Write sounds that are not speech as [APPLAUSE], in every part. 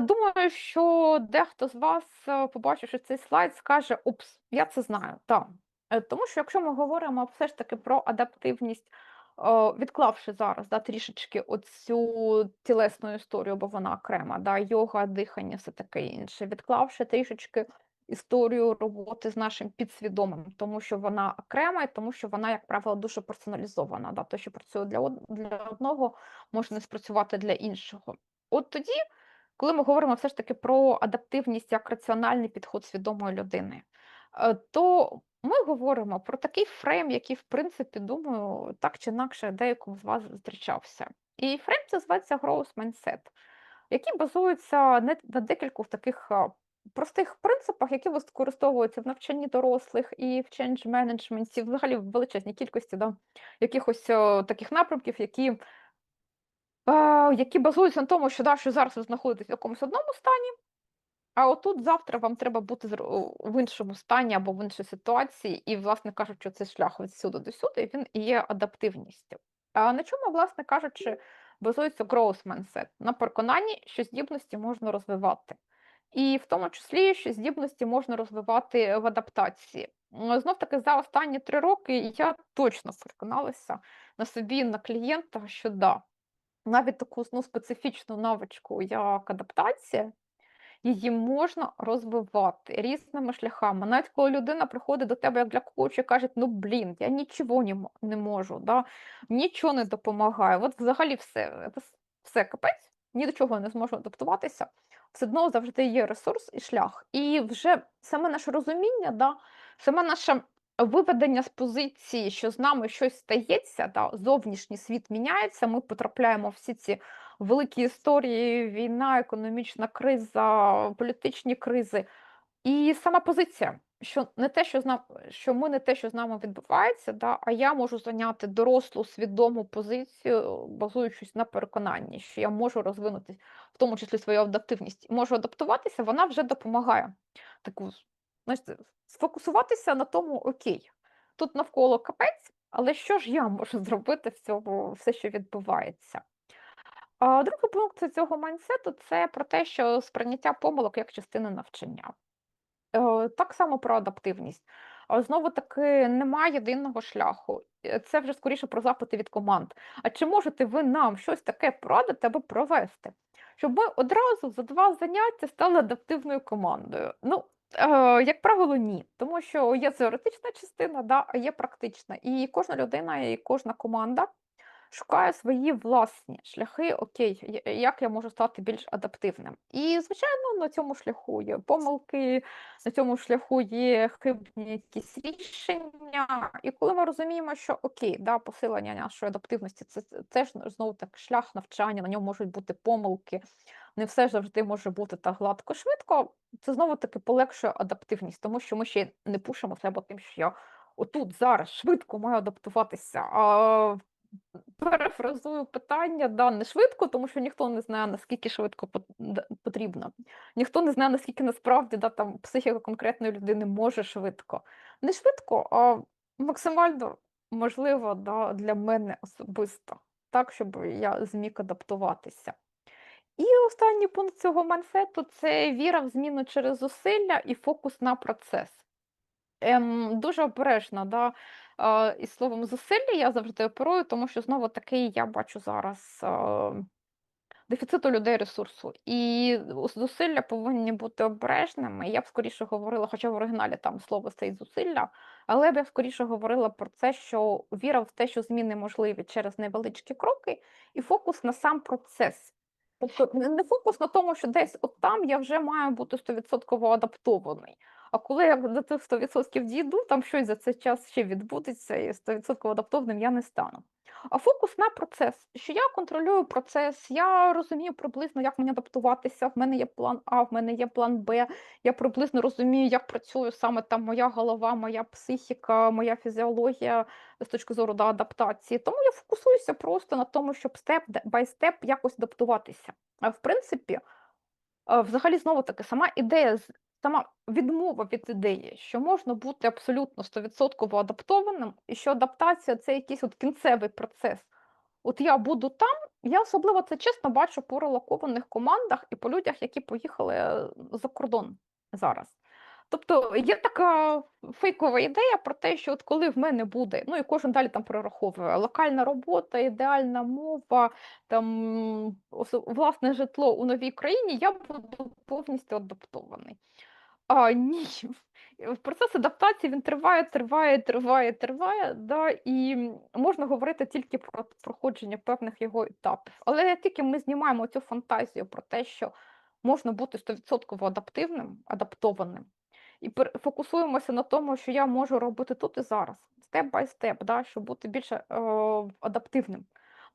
Думаю, що дехто з вас, е, побачивши цей слайд, скаже: "Упс, я це знаю". Та, е, тому що якщо ми говоримо все ж таки про адаптивність, відклавши зараз, да, трішечки оцю тілесну історію, бо вона окрема, да, йога, дихання, все таке інше, відклавши трішечки історію роботи з нашим підсвідомим, тому що вона окрема і тому що вона, як правило, дуже персоналізована. Да. Те, що працює для одного, може не спрацювати для іншого. От тоді коли ми говоримо все ж таки про адаптивність як раціональний підход свідомої людини, е, то ми говоримо про такий фрейм, який, в принципі, думаю, так чи інакше деякому з вас зустрічався. І фрейм це зветься Growth Mindset, який базується на декількох таких простих принципах, які використовуються в навчанні дорослих і в change менеджменті, взагалі в величезній кількості да, якихось таких напрямків, які які базуються на тому, що, да, що зараз ви знаходитесь в якомусь одному стані, а отут завтра вам треба бути в іншому стані або в іншій ситуації, і, власне кажучи, цей шлях від сюди до сюди, він і є адаптивністю. А на чому, власне кажучи, базується growth mindset? На переконанні, що здібності можна розвивати. І в тому числі, що здібності можна розвивати в адаптації. Знов таки, за останні три роки я точно переконалася на собі, на клієнтах, що да, навіть таку ну, специфічну навичку, як адаптація, її можна розвивати різними шляхами. Навіть коли людина приходить до тебе як для коуча і каже, ну блін, я нічого не, можу, да? нічого не допомагає. От взагалі все, все капець, ні до чого не зможу адаптуватися. Все одно завжди є ресурс і шлях. І вже саме наше розуміння, да, саме наше виведення з позиції, що з нами щось стається, да, зовнішній світ міняється, ми потрапляємо всі ці великі історії: війна, економічна криза, політичні кризи. І сама позиція, що не те, що з нам, що ми не те, що з нами відбувається, да, а я можу зайняти дорослу свідому позицію, базуючись на переконанні, що я можу розвинути, в тому числі свою адаптивність, можу адаптуватися, вона вже допомагає. Таку, знаєте, сфокусуватися на тому, окей, тут навколо капець, але що ж я можу [LAUGHS] зробити в цьому, все, що відбувається? А другий пункт цього майндсету це про те, що сприйняття помилок як частини навчання. Е, Так само про адаптивність. А знову таки немає єдиного шляху. Е, Це вже скоріше про запити від команд. А чи можете ви нам щось таке порадити або провести? Щоб ми одразу за два заняття стали адаптивною командою? Ну, як правило, ні. Тому що є теоретична частина, да, а є практична. І кожна людина, і кожна команда Шукаю свої власні шляхи, окей, як я можу стати більш адаптивним. І, звичайно, на цьому шляху є помилки, на цьому шляху є хибні якісь рішення. І коли ми розуміємо, що окей, да, посилення нашої адаптивності це теж знову так шлях навчання, на ньому можуть бути помилки, не все завжди може бути так гладко швидко. Це знову таки полегшує адаптивність, тому що ми ще не пушимо себе тим, що я отут зараз швидко маю адаптуватися. А Перефразую питання, да, не швидко, тому що ніхто не знає, наскільки швидко потрібно. Ніхто не знає, наскільки насправді да, там, психіка конкретної людини може швидко. Не швидко, а максимально можливо да, для мене особисто, так, щоб я зміг адаптуватися. І останній пункт цього майнсету це віра в зміну через зусилля і фокус на процес. Ем, дуже обережна, да, е, із словом зусилля я завжди оперую, тому що знову таки я бачу зараз е, дефіцит людей ресурсу. І зусилля повинні бути обережними. Я б скоріше говорила, хоча в оригіналі там слово стоїть зусилля, але б я скоріше говорила про це, що віра в те, що зміни можливі через невеличкі кроки, і фокус на сам процес. Тобто не фокус на тому, що десь от там я вже маю бути 100% адаптований. А коли я до цих 100% дійду, там щось за цей час ще відбудеться, і 100% адаптованим я не стану. А фокус на процес, що я контролюю процес, я розумію приблизно, як мені адаптуватися. В мене є план А, в мене є план Б. Я приблизно розумію, як працює саме там моя голова, моя психіка, моя фізіологія з точки зору да, адаптації. Тому я фокусуюся просто на тому, щоб степ бай степ якось адаптуватися. В принципі, Е, взагалі, знову таки, сама ідея, сама відмова від ідеї, що можна бути абсолютно 100% адаптованим, і що адаптація це якийсь от кінцевий процес. От я буду там, Я особливо це чесно бачу по релокованих командах і по людях, які поїхали е, за кордон зараз. Тобто є така фейкова ідея про те, що от коли в мене буде, ну і кожен далі там прораховує локальна робота, ідеальна мова, там власне житло у новій країні, я буду повністю адаптований. А, ні. Процес адаптації він триває, триває, триває, триває, да, і можна говорити тільки про проходження певних його етапів. Але як тільки ми знімаємо цю фантазію про те, що можна бути 100% адаптивним, адаптованим, і фокусуємося на тому, що я можу робити тут і зараз, степ бай степ, щоб бути більше е, адаптивним.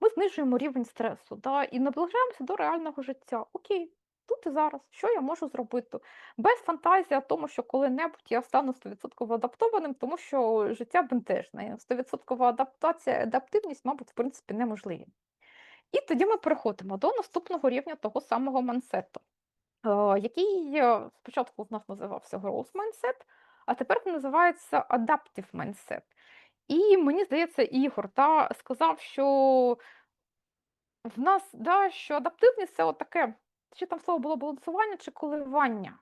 Ми знижуємо рівень стресу да, і наближаємося до реального життя. Окей, тут і зараз, що я можу зробити? Без фантазії тому, що коли-небудь я стану 100% адаптованим, тому що життя бентежне. 100% адаптація, адаптивність, мабуть, в принципі, неможливі. І тоді ми переходимо до наступного рівня того самого мансету, е, який е, спочатку в нас називався Growth Mindset, а тепер називається Adaptive Mindset. І мені здається, Ігор та, сказав, що в нас да, що адаптивність це таке, чи там слово було балансування чи коливання.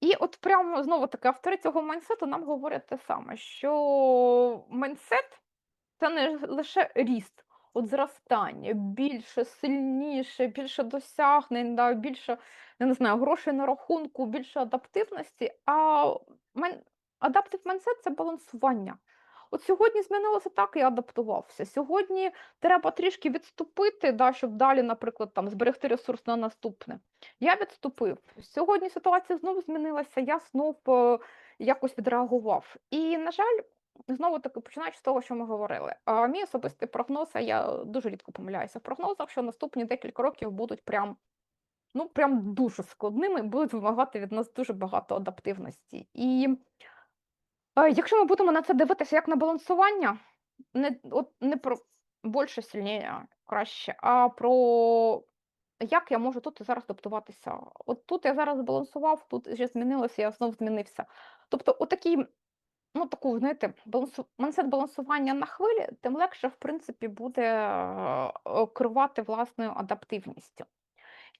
І от прямо знову таки автори цього майнсету нам говорять те саме, що майнсет це не лише ріст, от зростання, більше, сильніше, більше досягнень, да, більше, не знаю, грошей на рахунку, більше адаптивності. А адаптив майнсет це балансування. От сьогодні змінилося так, я адаптувався. Сьогодні треба трішки відступити, да, щоб далі, наприклад, там зберегти ресурс на наступне. Я відступив. Сьогодні ситуація знову змінилася, я знов е, якось відреагував. І, на жаль, знову таки починаючи з того, що ми говорили. А мій особистий прогноз, а я дуже рідко помиляюся в прогнозах, що наступні декілька років будуть прям, ну, прям дуже складними, будуть вимагати від нас дуже багато адаптивності. І якщо ми будемо на це дивитися як на балансування, не, от, не про більше, сильніше, краще, а про як я можу тут і зараз адаптуватися? От тут я зараз збалансував, тут вже змінилося, я знов змінився. Тобто, отакий, ну таку, знаєте, балансу... mindset балансування на хвилі, тим легше, в принципі, буде е, е, керувати власною адаптивністю.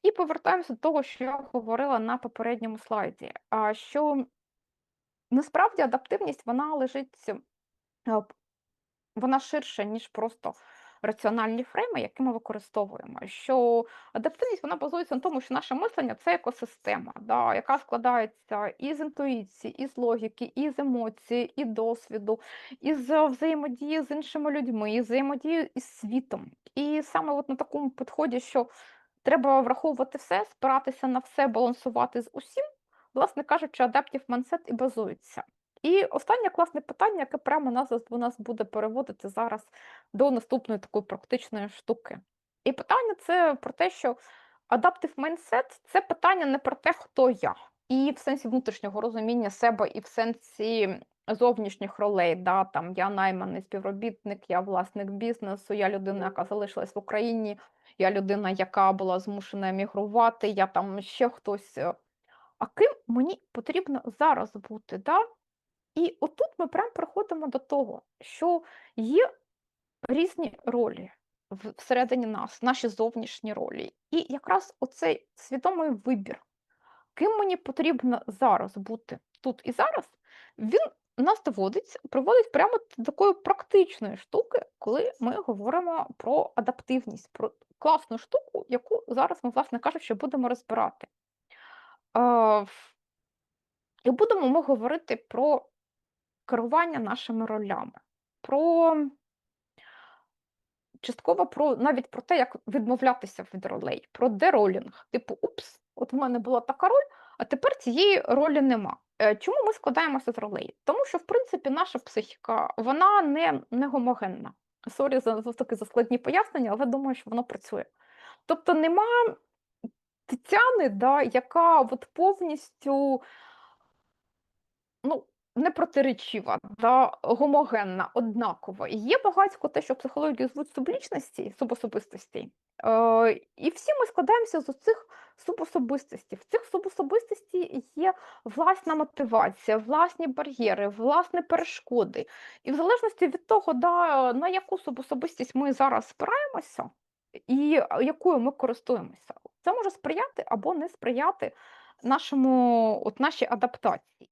І повертаємося до того, що я говорила на попередньому слайді. Що насправді адаптивність вона лежить, вона ширша, ніж просто раціональні фрейми, які ми використовуємо. Що адаптивність вона базується на тому, що наше мислення це екосистема, да, яка складається із інтуїції, із логіки, із емоцій, і досвіду, із взаємодії з іншими людьми, із взаємодії із світом. І саме от на такому підході, що треба враховувати все, спиратися на все, балансувати з усім, власне кажучи, адаптів mindset і базується. І останнє класне питання, яке прямо нас у нас буде переводити зараз до наступної такої практичної штуки. І питання це про те, що адаптив mindset – це питання не про те, хто я, і в сенсі внутрішнього розуміння себе, і в сенсі зовнішніх ролей. Да, там я найманий співробітник, я власник бізнесу, я людина, яка залишилась в Україні, я людина, яка була змушена емігрувати, я там ще хтось. А ким мені потрібно зараз бути? Да? І отут ми прям приходимо до того, що є різні ролі всередині нас, наші зовнішні ролі. І якраз оцей свідомий вибір, ким мені потрібно зараз бути тут і зараз, він нас доводить, приводить прямо до такої практичної штуки, коли ми говоримо про адаптивність, про класну штуку, яку зараз ми, власне кажучи, будемо розбирати. І будемо ми говорити про керування нашими ролями, про частково про навіть про те, як відмовлятися від ролей, про деролінг. Типу, упс, от в мене була така роль, а тепер цієї ролі нема. Е, Чому ми складаємося з ролей? Тому що, в принципі, наша психіка вона не, не гомогенна. Сорі за, таке за складні пояснення, але думаю, що воно працює. Тобто нема Тетяни, да, яка от повністю ну, не протиречива, да, гомогенна, однакова. Є багатько те, що в психології звуть сублічності, субособистостей. Е, і всі ми складаємося з цих субособистостей. В цих субособистостей є власна мотивація, власні бар'єри, власні перешкоди. І в залежності від того, да, на яку субособистість ми зараз спираємося, і якою ми користуємося. Це може сприяти або не сприяти нашому, от нашій адаптації.